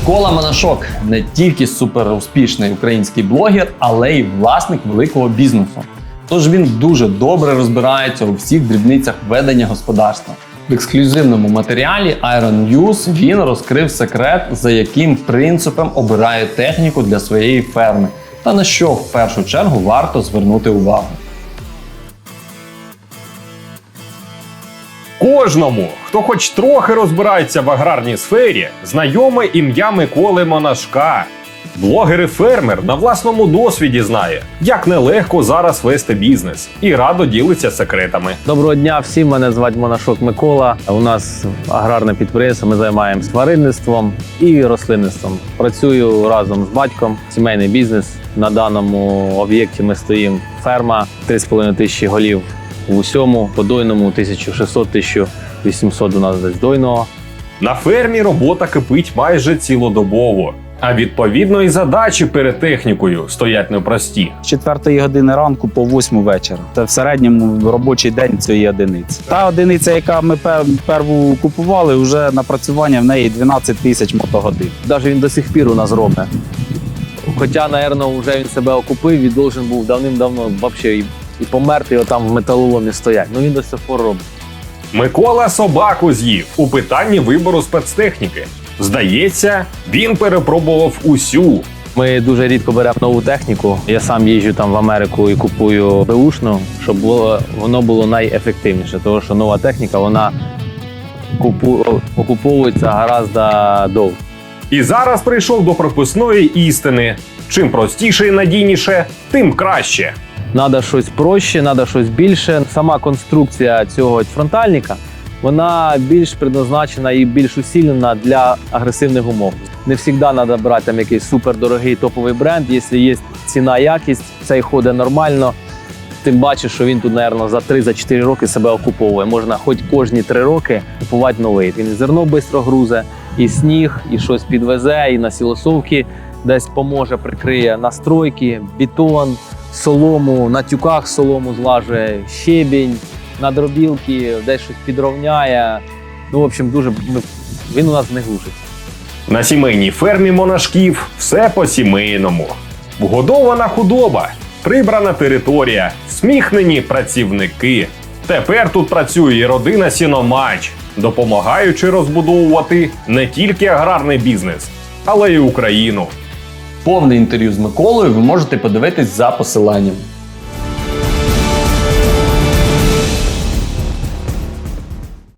Микола Манашок не тільки суперуспішний український блогер, але й власник великого бізнесу. Тож він дуже добре розбирається у всіх дрібницях ведення господарства. В ексклюзивному матеріалі Iron News він розкрив секрет, за яким принципом обирає техніку для своєї ферми, та на що в першу чергу варто звернути увагу. Кожному, хто хоч трохи розбирається в аграрній сфері, знайоме ім'я Миколи Монашка. Блогер і фермер на власному досвіді знає, як нелегко зараз вести бізнес, і радо ділиться секретами. Доброго дня всім. Мене звати Монашок Микола. У нас аграрне підприємство. Ми займаємось тваринництвом і рослинництвом. Працюю разом з батьком. Сімейний бізнес. На даному об'єкті ми стоїмо ферма 3,5 тисячі голів в усьому, по дойному 1600-1800 у нас десь дойного. На фермі робота кипить майже цілодобово. А відповідно і задачі перед технікою стоять непрості. з 4 години ранку по 8 вечора. Це в середньому робочий день цієї одиниці. Та одиниця, яка ми пер- перву купували, вже напрацювання в неї 12 тисяч мотогодин. Навіть він до сих пір у нас робить. Хоча, напевно, вже він себе окупив і должен був давним-давно взагалі і, померти, його там в металоломі стоять. Ну він до сих пор робить. Микола собаку з'їв у питанні вибору спецтехніки. Здається, він перепробував усю. Ми дуже рідко беремо нову техніку. Я сам їжджу там в Америку і купую беушну, щоб було, воно було найефективніше, тому що нова техніка вона купу, окуповується гораздо довго. І зараз прийшов до прописної істини: чим простіше і надійніше, тим краще. Надо щось проще, треба щось більше. Сама конструкція цього фронтальника вона більш предназначена і більш усилена для агресивних умов. Не завжди треба брати там якийсь супердорогий топовий бренд. Якщо є ціна якість, цей ходить нормально. Ти бачиш, що він тут, мабуть, за 3-4 роки себе окуповує. Можна хоч кожні 3 роки купувати новий. Він і зерно швидко грузе, і сніг, і щось підвезе, і на сілосовки десь поможе, прикриє настройки, бетон, солому, на тюках солому злажує, щебінь, на дробілки, десь щось підровняє. Ну, в общем, дуже він у нас не глушить. На сімейній фермі монашків все по-сімейному. Вгодована худоба, прибрана територія, сміхнені працівники. Тепер тут працює родина Сіномач, допомагаючи розбудовувати не тільки аграрний бізнес, але й Україну. Повне інтерв'ю з Миколою ви можете подивитись за посиланням.